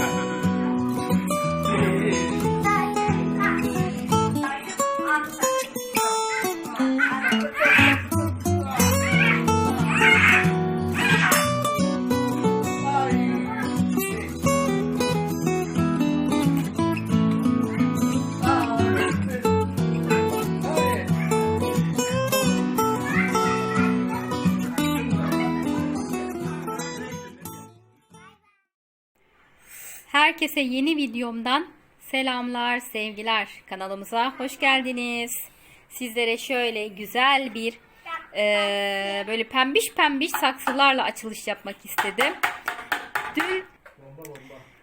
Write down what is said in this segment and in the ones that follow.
Ha ha ha. Herkese yeni videomdan selamlar, sevgiler. Kanalımıza hoş geldiniz. Sizlere şöyle güzel bir eee, böyle pembiş pembiş saksılarla açılış yapmak istedim. Dün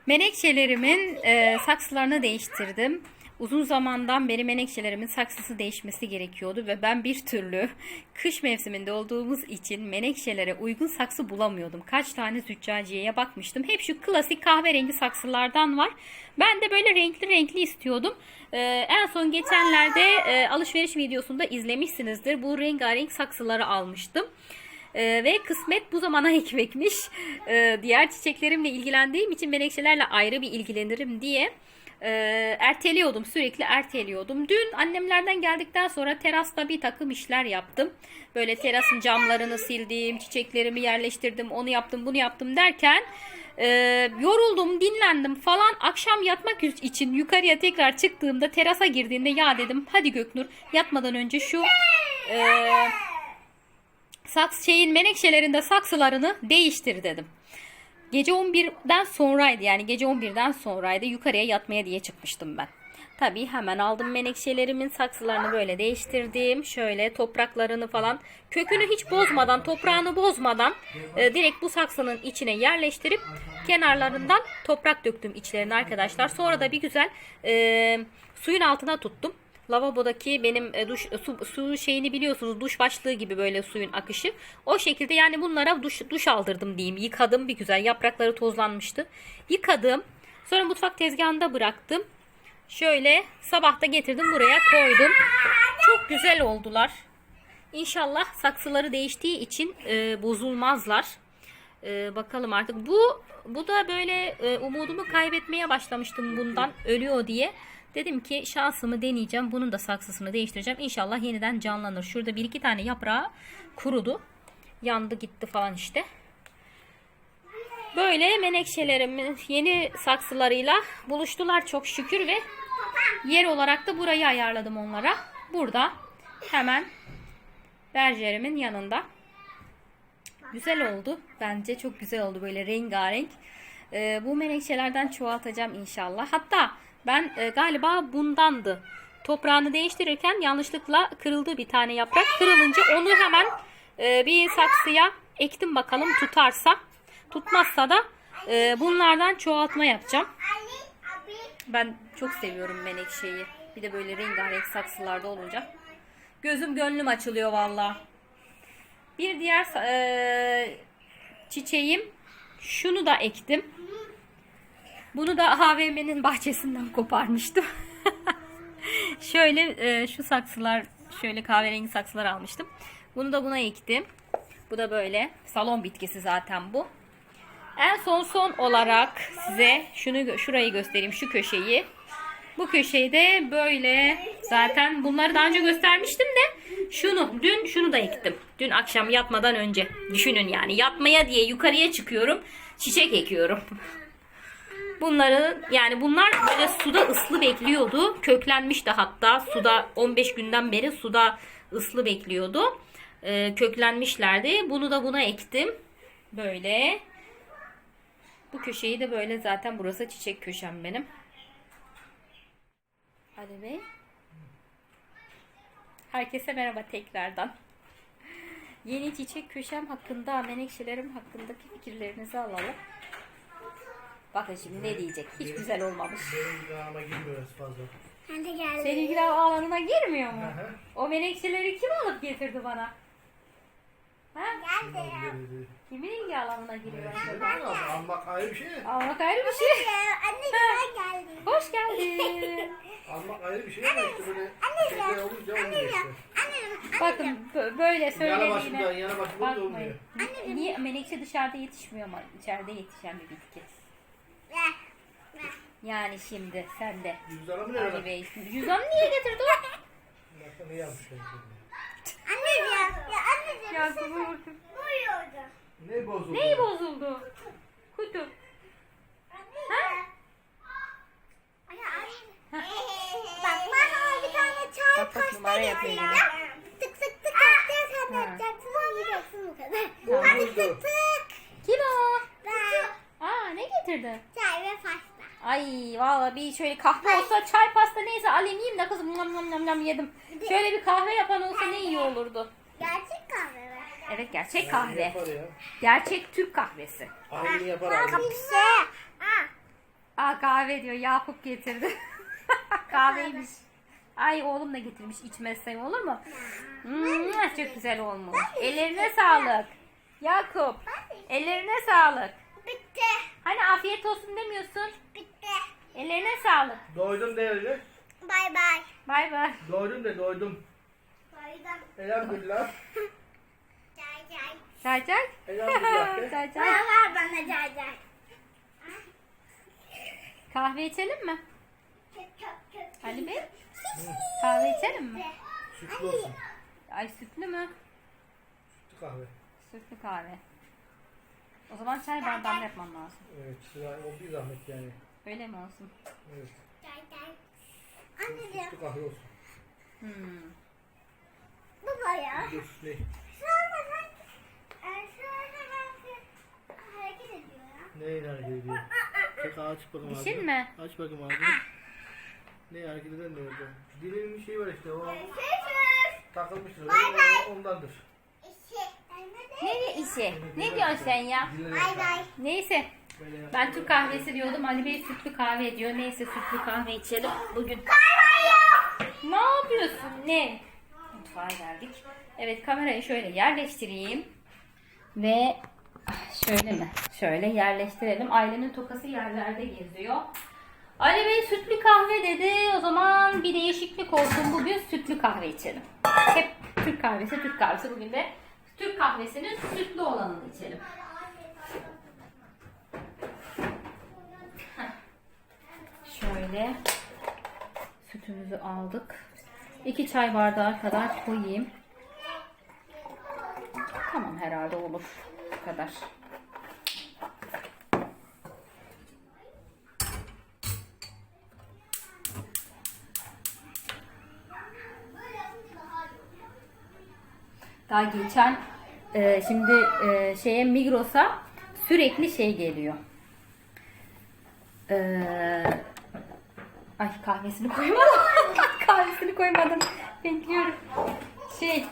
menekşelerimin eee, saksılarını değiştirdim. Uzun zamandan beri menekşelerimin saksısı değişmesi gerekiyordu ve ben bir türlü kış mevsiminde olduğumuz için menekşelere uygun saksı bulamıyordum. Kaç tane züccaciyeye bakmıştım. Hep şu klasik kahverengi saksılardan var. Ben de böyle renkli renkli istiyordum. Ee, en son geçenlerde e, alışveriş videosunda izlemişsinizdir. Bu rengarenk saksıları almıştım. Ee, ve kısmet bu zamana hikmekmiş. Ee, diğer çiçeklerimle ilgilendiğim için menekşelerle ayrı bir ilgilenirim diye e, erteliyordum. Sürekli erteliyordum. Dün annemlerden geldikten sonra terasta bir takım işler yaptım. Böyle terasın camlarını sildim, çiçeklerimi yerleştirdim, onu yaptım, bunu yaptım derken e, yoruldum, dinlendim falan. Akşam yatmak için yukarıya tekrar çıktığımda terasa girdiğimde ya dedim hadi Göknur yatmadan önce şu e, saks şeyin menekşelerinde saksılarını değiştir dedim. Gece 11'den sonraydı yani gece 11'den sonraydı yukarıya yatmaya diye çıkmıştım ben. Tabii hemen aldım menekşelerimin saksılarını böyle değiştirdim. Şöyle topraklarını falan kökünü hiç bozmadan toprağını bozmadan e, direkt bu saksının içine yerleştirip kenarlarından toprak döktüm içlerine arkadaşlar. Sonra da bir güzel e, suyun altına tuttum. Lavabodaki benim e, duş su, su şeyini biliyorsunuz duş başlığı gibi böyle suyun akışı. O şekilde yani bunlara duş duş aldırdım diyeyim. Yıkadım bir güzel. Yaprakları tozlanmıştı. Yıkadım. Sonra mutfak tezgahında bıraktım. Şöyle sabah da getirdim buraya koydum. Çok güzel oldular. İnşallah saksıları değiştiği için e, bozulmazlar. E, bakalım artık. Bu bu da böyle e, umudumu kaybetmeye başlamıştım bundan ölüyor diye. Dedim ki şansımı deneyeceğim. Bunun da saksısını değiştireceğim. İnşallah yeniden canlanır. Şurada bir iki tane yaprağı kurudu. Yandı gitti falan işte. Böyle menekşelerimin yeni saksılarıyla buluştular çok şükür ve yer olarak da burayı ayarladım onlara. Burada hemen berjerimin yanında. Güzel oldu. Bence çok güzel oldu böyle rengarenk. Ee, bu menekşelerden çoğaltacağım inşallah. Hatta ben e, galiba bundandı. Toprağını değiştirirken yanlışlıkla kırıldı bir tane yaprak. Kırılınca onu hemen e, bir saksıya ektim bakalım tutarsa. Tutmazsa da e, bunlardan çoğaltma yapacağım. Ben çok seviyorum menekşeyi. Bir de böyle rengarenk saksılarda olunca. Gözüm gönlüm açılıyor valla. Bir diğer e, çiçeğim. Şunu da ektim. Bunu da AVM'nin bahçesinden koparmıştım. şöyle e, şu saksılar, şöyle kahverengi saksılar almıştım. Bunu da buna ektim. Bu da böyle salon bitkisi zaten bu. En son son olarak size şunu şurayı göstereyim şu köşeyi. Bu köşeyi de böyle zaten bunları daha önce göstermiştim de şunu dün şunu da ektim. Dün akşam yatmadan önce. Düşünün yani yatmaya diye yukarıya çıkıyorum. Çiçek ekiyorum. Bunları yani bunlar böyle suda ıslı bekliyordu. Köklenmişti hatta suda 15 günden beri suda ıslı bekliyordu. Ee, köklenmişlerdi. Bunu da buna ektim. Böyle. Bu köşeyi de böyle zaten burası çiçek köşem benim. Hadi Bey. Herkese merhaba tekrardan. Yeni çiçek köşem hakkında, menekşelerim hakkındaki fikirlerinizi alalım. Bakın şimdi ne diyecek. Hiç güzel olmamış. Benim yağıma girmiyoruz fazla. Hadi gel. Senin ilgili alanına girmiyor mu? O menekşeleri kim alıp getirdi bana? Ha? Gel de ya. Kimin ilgi alanına giriyor? Almak ayrı bir şey. Almak ayrı bir şey. Anne gel geldi. Hoş geldin. Almak ayrı bir şey ama işte böyle şeyler olunca olmuyor işte. Anne Bakın bö- böyle Yana başımdan söylediğine yana başımdan da olmuyor. bakmayın. Niye menekşe dışarıda yetişmiyor ama içeride yetişen bir bitki. Yani şimdi sen de Cüzdanı mı ne Ali? Bey. Cüzdanı niye getirdi o? Bakın ne yazmışlar şimdi. Anneciğim. Ya anneciğim. Ya bu sefer kızım. Buyurdu. Ne bozuldu? Neyi bozuldu? Kutu. Ha? Bak ben sana bir tane çay Bak, bak, pasta numara yapıyor getirdim. yine. Tık tık tık yapacağız sen de Ha. yapacaksın yiyeceksin bu kadar. Hadi tık tık. Kim o? Ben Aa ne getirdi? çay ve pasta. Ay valla bir şöyle kahve olsa çay pasta neyse alayım yiyeyim de kızım nam nam nam nam yedim. Şöyle bir kahve yapan olsa ne iyi olurdu. Gerçek kahve mi? Evet gerçek Aynı kahve. Yapar ya. Gerçek Türk kahvesi. Aynı yapar. Kapısı. Ha. Aa kahve diyor Yakup getirdi. Kahveymiş. Ay oğlum da getirmiş içmezsem olur mu? Hmm, çok güzel olmuş. Ellerine sağlık. Yakup. Ellerine sağlık. Bitti. Hani afiyet olsun demiyorsun. Bitti. Ellerine sağlık. Doydum değerli. Bay bay. Bay bay. Doydum de doydum. Baydan. Elhamdülillah. Çay çay. Çay çay. Elhamdülillah. çay Ver çay. ver bana çay çay. Kahve içelim mi? Ali Bey. Kahve içelim mi? Sütlü olsun. Ay sütlü mü? Sütlü kahve. Sütlü kahve. O zaman çay bardağında yapmam lazım. Evet. sıra- O bir zahmet yani. Öyle mi olsun? Evet. Çay çay. Anneciğim. Sütlü kahve olsun. Hmm. Baba ya. Dur ne? Sonra ben. e, Sonra ben hareket ediyor ya. Neyle hareket ediyor? Çek aç bakalım ağzını. Dişin mi? Aç bakayım ağzını. Ne hareket eden ne orada? Dilinin bir şeyi var işte o Görüşürüz. takılmıştır. Bay bay. Ondandır. Ne işi? Ne diyorsun sen ya? Bay bay. Neyse. Ben Türk kahvesi diyordum. Ali Bey sütlü kahve diyor. Neyse sütlü kahve içelim bugün. Ne yapıyorsun? Ne? Mutfağa geldik. Evet kamerayı şöyle yerleştireyim. Ve şöyle mi? Şöyle yerleştirelim. Ailenin tokası yerlerde geziyor. Ali Bey sütlü kahve dedi. O zaman bir değişiklik olsun. Bugün sütlü kahve içelim. Hep Türk kahvesi, Türk kahvesi. Bugün de Türk kahvesinin sütlü olanını içelim. Şöyle sütümüzü aldık. 2 çay bardağı kadar koyayım. Tamam herhalde olur. Bu kadar. Daha geçen e, şimdi e, şeye Migros'a sürekli şey geliyor. Ee, ay kahvesini koymadım. kahvesini koymadım. Bekliyorum. Şey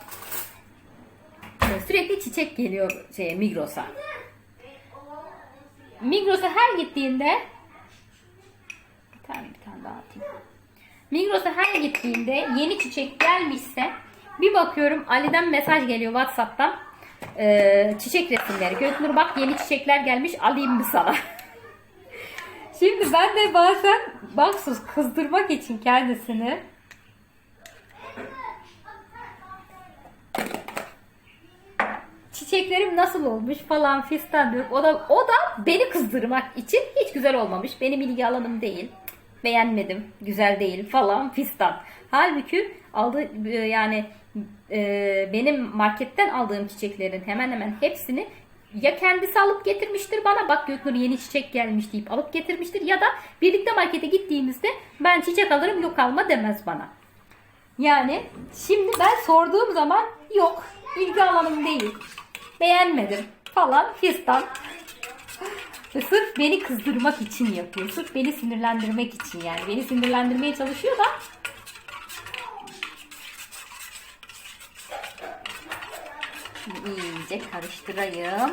e, sürekli çiçek geliyor şeye Migros'a. Migros'a her gittiğinde bir tane bir tane daha atayım. Migros'a her gittiğinde yeni çiçek gelmişse bir bakıyorum Ali'den mesaj geliyor Whatsapp'tan. Ee, çiçek resimleri. Göknur bak yeni çiçekler gelmiş alayım mı sana? Şimdi ben de bazen baksız kızdırmak için kendisini çiçeklerim nasıl olmuş falan fistan diyor. O da o da beni kızdırmak için hiç güzel olmamış. Benim ilgi alanım değil. Beğenmedim. Güzel değil falan fistan. Halbuki aldı e, yani e, benim marketten aldığım çiçeklerin hemen hemen hepsini ya kendisi alıp getirmiştir bana bak Göknur yeni çiçek gelmiş deyip alıp getirmiştir ya da birlikte markete gittiğimizde ben çiçek alırım yok alma demez bana. Yani şimdi ben sorduğum zaman yok ilgi alanım değil beğenmedim falan fistan. Sırf beni kızdırmak için yapıyor. Sırf beni sinirlendirmek için yani. Beni sinirlendirmeye çalışıyor da Şimdi iyice karıştırayım.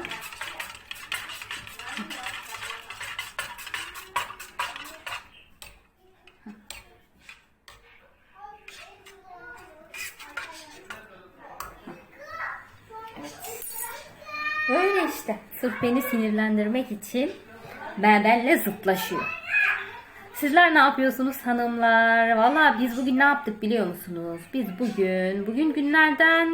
Öyle işte. Sırf beni sinirlendirmek için ben benle zıtlaşıyor. Sizler ne yapıyorsunuz hanımlar? Valla biz bugün ne yaptık biliyor musunuz? Biz bugün, bugün günlerden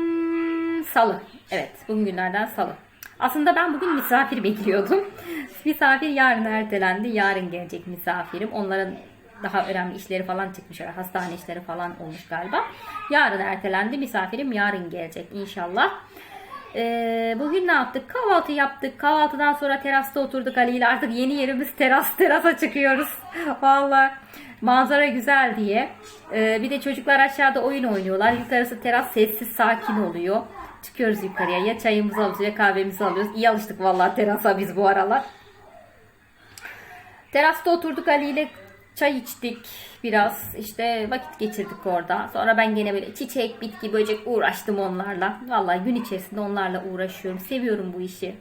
salı. Evet, bugün günlerden salı. Aslında ben bugün misafir bekliyordum. Misafir yarın ertelendi. Yarın gelecek misafirim. Onların daha önemli işleri falan çıkmış. Hastane işleri falan olmuş galiba. Yarın ertelendi. Misafirim yarın gelecek inşallah. Ee, bugün ne yaptık? Kahvaltı yaptık. Kahvaltıdan sonra terasta oturduk Ali ile. Artık yeni yerimiz teras. Terasa çıkıyoruz. Valla manzara güzel diye. Ee, bir de çocuklar aşağıda oyun oynuyorlar. Yukarısı teras sessiz sakin oluyor. Çıkıyoruz yukarıya. Ya çayımızı alıyoruz ya kahvemizi alıyoruz. İyi alıştık vallahi terasa biz bu aralar. Terasta oturduk Ali ile çay içtik biraz işte vakit geçirdik orada. Sonra ben gene böyle çiçek, bitki, böcek uğraştım onlarla. Vallahi gün içerisinde onlarla uğraşıyorum. Seviyorum bu işi.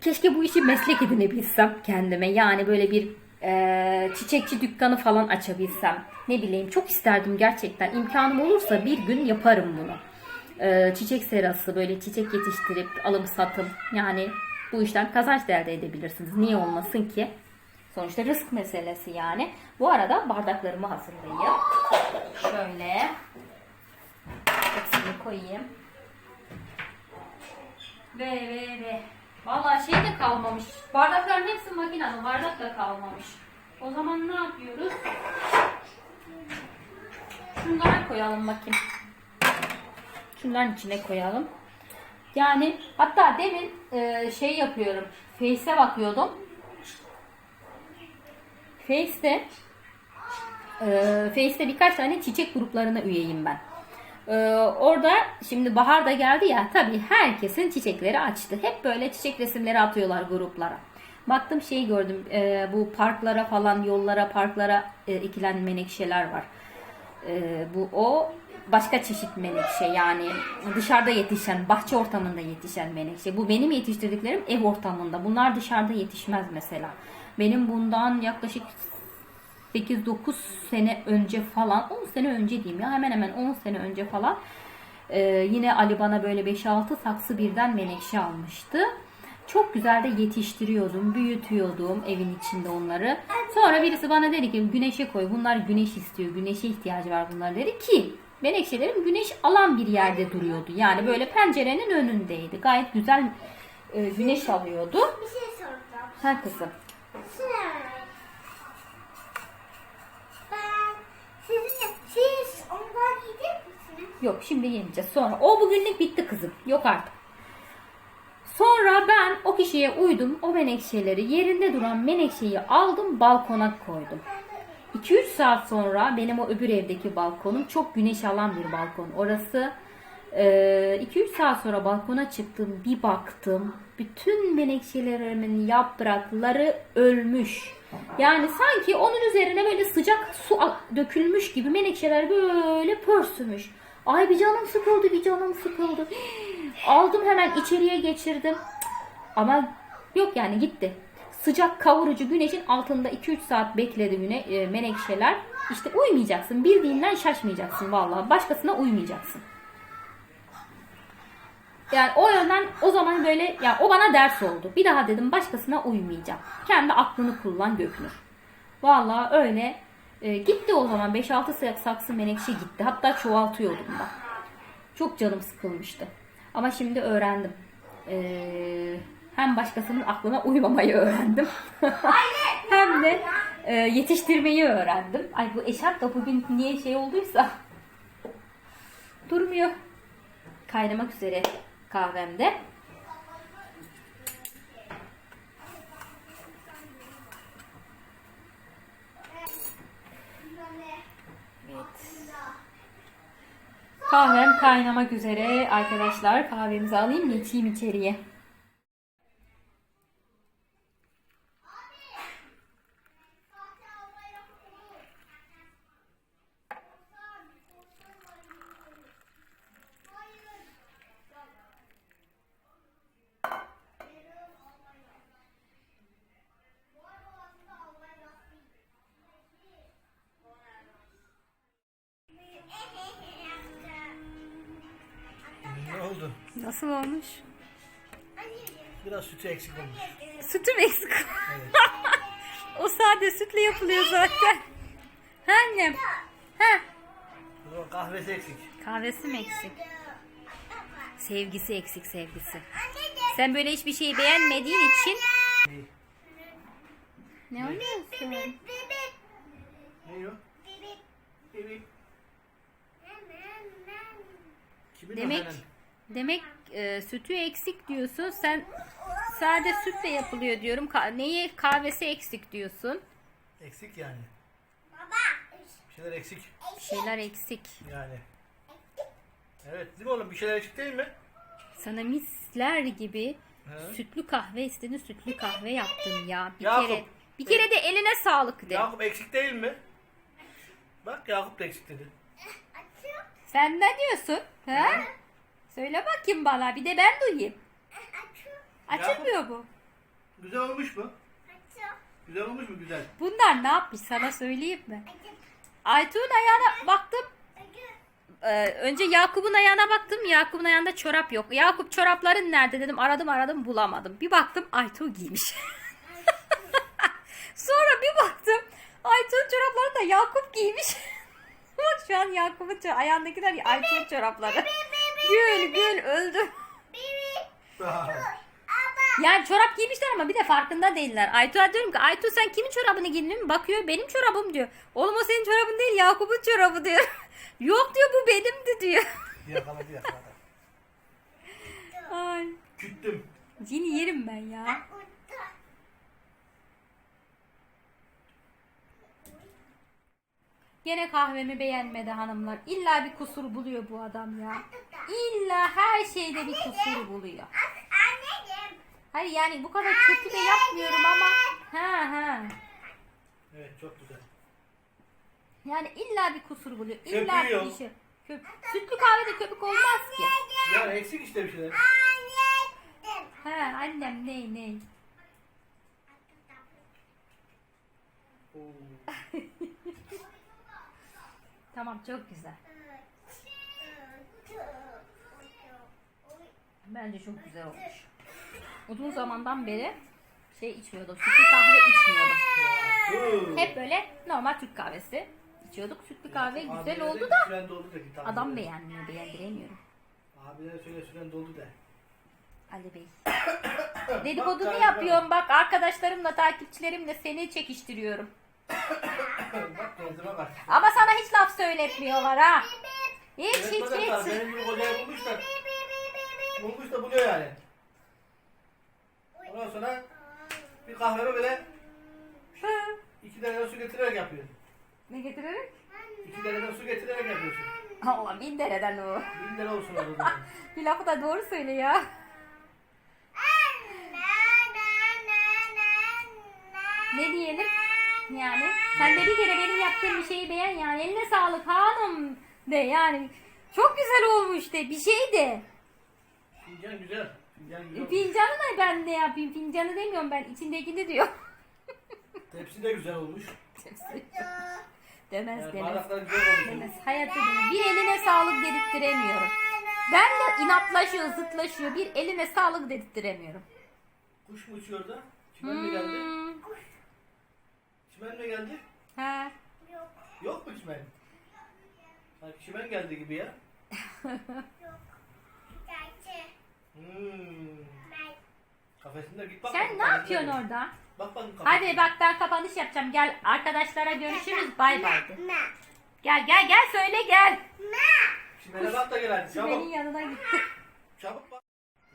Keşke bu işi meslek edinebilsem kendime. Yani böyle bir e, çiçekçi dükkanı falan açabilsem. Ne bileyim çok isterdim gerçekten. İmkanım olursa bir gün yaparım bunu. E, çiçek serası böyle çiçek yetiştirip alım satım. Yani bu işten kazanç elde edebilirsiniz. Niye olmasın ki? Sonuçta rızk meselesi yani. Bu arada bardaklarımı hazırlayayım. Şöyle. Hepsini koyayım. Ve ve ve. Vallahi şey de kalmamış. Bardakların hepsi makinalı. Bardak da kalmamış. O zaman ne yapıyoruz? Şunlara koyalım bakayım. Şunların içine koyalım. Yani hatta demin e, şey yapıyorum. Face'e bakıyordum. Face'te e, Face'te birkaç tane çiçek gruplarına üyeyim ben. Ee, orada şimdi bahar da geldi ya tabii herkesin çiçekleri açtı. Hep böyle çiçek resimleri atıyorlar gruplara. Baktım şey gördüm e, bu parklara falan yollara parklara e, ekilen menekşeler var. E, bu o başka çeşit menekşe yani dışarıda yetişen bahçe ortamında yetişen menekşe. Bu benim yetiştirdiklerim ev ortamında. Bunlar dışarıda yetişmez mesela. Benim bundan yaklaşık 8-9 sene önce falan 10 sene önce diyeyim ya hemen hemen 10 sene önce falan e, yine Ali bana böyle 5-6 saksı birden menekşe almıştı. Çok güzel de yetiştiriyordum, büyütüyordum evin içinde onları. Sonra birisi bana dedi ki güneşe koy. Bunlar güneş istiyor. Güneşe ihtiyacı var bunlar dedi ki menekşelerim güneş alan bir yerde duruyordu. Yani böyle pencerenin önündeydi. Gayet güzel e, güneş alıyordu. Bir şey soracağım. Ha kızım. Şey, Ben sizinle siz ondan yiyecek misiniz? Yok şimdi yemeyeceğiz. Sonra o bugünlük bitti kızım. Yok artık. Sonra ben o kişiye uydum. O menekşeleri yerinde duran menekşeyi aldım balkona koydum. 2-3 saat sonra benim o öbür evdeki balkonum çok güneş alan bir balkon. Orası 2-3 saat sonra balkona çıktım bir baktım. Bütün menekşelerimin yaprakları ölmüş. Yani sanki onun üzerine böyle sıcak su dökülmüş gibi menekşeler böyle pörsümüş. Ay bir canım sıkıldı bir canım sıkıldı. Aldım hemen içeriye geçirdim. Ama yok yani gitti. Sıcak kavurucu güneşin altında 2-3 saat bekledi güne, e, menekşeler. İşte uymayacaksın. Bildiğinden şaşmayacaksın vallahi. Başkasına uymayacaksın. Yani o yönden o zaman böyle ya o bana ders oldu. Bir daha dedim başkasına uymayacağım. Kendi aklını kullan Göknur. Vallahi öyle e, gitti o zaman 5-6 saksı menekşe gitti. Hatta çoğaltıyordum da. Çok canım sıkılmıştı. Ama şimdi öğrendim. Ee, hem başkasının aklına uymamayı öğrendim. hem de e, yetiştirmeyi öğrendim. Ay bu eşarp da bugün niye şey olduysa durmuyor. Kaynamak üzere kahvemde. Kahvem kaynamak üzere arkadaşlar. Kahvemizi alayım geçeyim içeriye. Ne oldu? Nasıl olmuş? Biraz sütü eksik olmuş. Sütüm eksik. o sade sütle yapılıyor zaten. Ha annem? Ha? O kahvesi eksik. Kahvesi mi eksik? Sevgisi eksik sevgisi. Sen böyle hiçbir şeyi beğenmediğin için Ne? oluyorsun? Ne o? Evet. Kimin Demek? Demek e, sütü eksik diyorsun. Sen sade sütle yapılıyor diyorum. Ka- neyi kahvesi eksik diyorsun. Eksik yani. Baba. Bir şeyler eksik Bir şeyler eksik. yani. Evet değil mi oğlum? Bir şeyler eksik değil mi? Sana misler gibi He? Sütlü kahve istedin sütlü kahve yaptım ya. Bir Yakup. kere bir kere de eline sağlık de. Yakup eksik değil mi? Bak Yakup da eksik dedi. Sen ne diyorsun? He? Söyle bakayım bana bir de ben duyayım. Açıyor. Açılmıyor bu. Güzel olmuş mu? Açıyor. Güzel olmuş mu güzel? Bunlar ne yapmış sana söyleyeyim mi? Aytuğ'un ayağına baktım. Ee, önce Yakup'un ayağına baktım. Yakup'un ayağında çorap yok. Yakup çorapların nerede dedim. Aradım aradım bulamadım. Bir baktım Aytuğ giymiş. Sonra bir baktım Aytuğ'un çoraplarını da Yakup giymiş. Bak şu an Yakup'un ayağındakiler Aytuğ'un çorapları. Gül gül öldü. Bibi. Aa, Aba. Yani çorap giymişler ama bir de farkında değiller. Aytuğ'a diyorum ki Aytuğ sen kimin çorabını giydin? Bakıyor benim çorabım diyor. Oğlum o senin çorabın değil Yakup'un çorabı diyor. Yok diyor bu benimdi diyor. yakaladı yakaladı. Ay. Küttüm. Yine yerim ben ya. Gene kahvemi beğenmedi hanımlar. İlla bir kusur buluyor bu adam ya. İlla her şeyde bir kusur buluyor. Anneciğim. Hayır yani bu kadar kötü de yapmıyorum ama. Ha ha. Evet çok güzel. Yani illa bir kusur buluyor. İlla Köpüğü yok. bir şey. Köp Sütlü kahvede köpük olmaz ki. Ya eksik işte bir şeyler. Anneciğim. Ha annem ney ney. Oo. Tamam çok güzel. Bence çok güzel olmuş. Uzun zamandan beri şey içmiyordum. Sütlü kahve içmiyordum. Hep böyle normal Türk kahvesi içiyorduk. Sütlü kahve güzel oldu da adam beğenmiyor, beğendiremiyorum. Abilere söyle süren doldu de. Ali Bey. Dedikodunu yapıyorum bak arkadaşlarımla, takipçilerimle seni çekiştiriyorum. Bak benzeme kaçtı. Ama sana hiç laf söyletmiyorlar ha. Hiç hiç hiç. Benim gibi kocayı bulmuş da. Bulmuş da buluyor yani. Ondan sonra bir kahveme böyle Hı. iki dereden su getirerek yapıyor. Ne getirerek? İki dereden su getirerek yapıyorsun. Allah bin dereden o. Bin lira olsun orada. Bir lafı da doğru söyle ya. Ne diyelim? Yani sen de bir kere benim yaptığım bir şeyi beğen yani eline sağlık hanım de yani. Çok güzel olmuş de bir şey de. Fincan güzel. Fincan güzel. Fincanı da ben ne yapayım fincanı demiyorum ben içindekini diyor. Tepsi de güzel olmuş. demez Yani demez. bardaklar güzel olmuş. Demez. Hayatta demez. Bir eline sağlık dedirttiremiyorum. Ben de inatlaşıyor, zıtlaşıyor. Bir eline sağlık dedirttiremiyorum. Kuş mu uçuyor da? Çimen mi geldi? Hmm. Çimen mi geldi? Ha. Yok mu çimen? Sanki çimen geldi gibi ya. Hmm. Kafesinde git bak. Sen bakın ne kafesinde yapıyorsun git. orada? Bak bakın kafesinde. Hadi bak ben kapanış yapacağım. Gel arkadaşlara görüşürüz. Bay bay. de. Gel gel gel söyle gel. Çimene bak da gel hadi Benim çabuk. yanına gitti. Çabuk bak.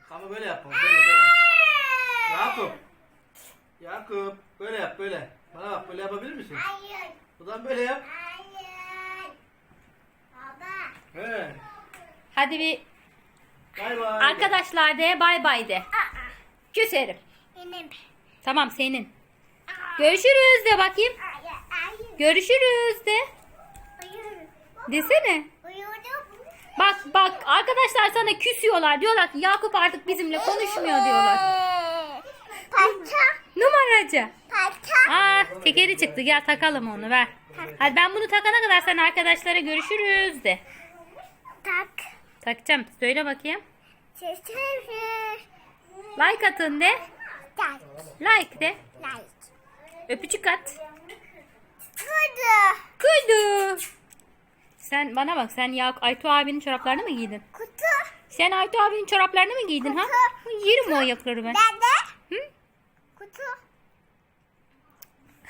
Kamu böyle yapalım böyle böyle. Yakup. Yakup böyle yap böyle. Bana bak böyle yapabilir misin? O zaman böyle yap. He. Hadi bir Bay bay. arkadaşlar de bay bay de. Küserim. Tamam senin. Görüşürüz de bakayım. Görüşürüz de. Desene. Bak bak arkadaşlar sana küsüyorlar. Diyorlar ki Yakup artık bizimle konuşmuyor diyorlar. Numaracı. Aa tekeri çıktı gel takalım onu ver. Hadi ben bunu takana kadar sen arkadaşlara görüşürüz de. Tak. Takacağım. Söyle bakayım. Like atın de. Tak. Like de. Like. Öpücük at. Kutu. Kuydu. Sen bana bak sen ya Aytu abinin çoraplarını mı giydin? Kutu. Sen Aytu abinin çoraplarını mı giydin ha? Yerim o ayakları ben. Dede. Hı? Kutu.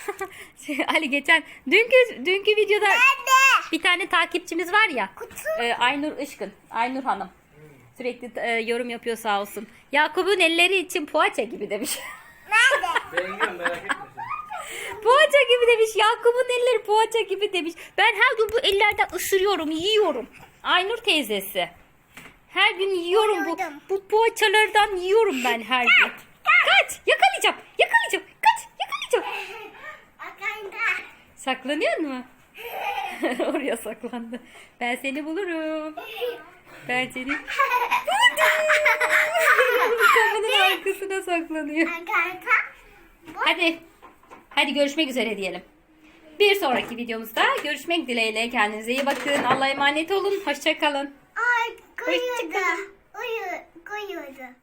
Ali geçen dünkü dünkü videoda Dede. bir tane takipçimiz var ya. Kutu. e, Aynur Işkın. Aynur Hanım. Sürekli e, yorum yapıyor sağ olsun. Yakup'un elleri için poğaça gibi demiş. Nerede? Merak etme poğaça gibi demiş. Yakup'un elleri poğaça gibi demiş. Ben her gün bu ellerden ısırıyorum, yiyorum. Aynur teyzesi. Her gün yiyorum bu. Bu poğaçalardan yiyorum ben her gün. Kaç! Yakalayacağım. Saklanıyor mu? Oraya saklandı. Ben seni bulurum. Ben seni kapının arkasına saklanıyor. Hadi. Hadi görüşmek üzere diyelim. Bir sonraki videomuzda görüşmek dileğiyle. Kendinize iyi bakın. Allah'a emanet olun. Hoşçakalın. Ay koyuyordu. Hoşçakalın. Uyu, koyuyordu.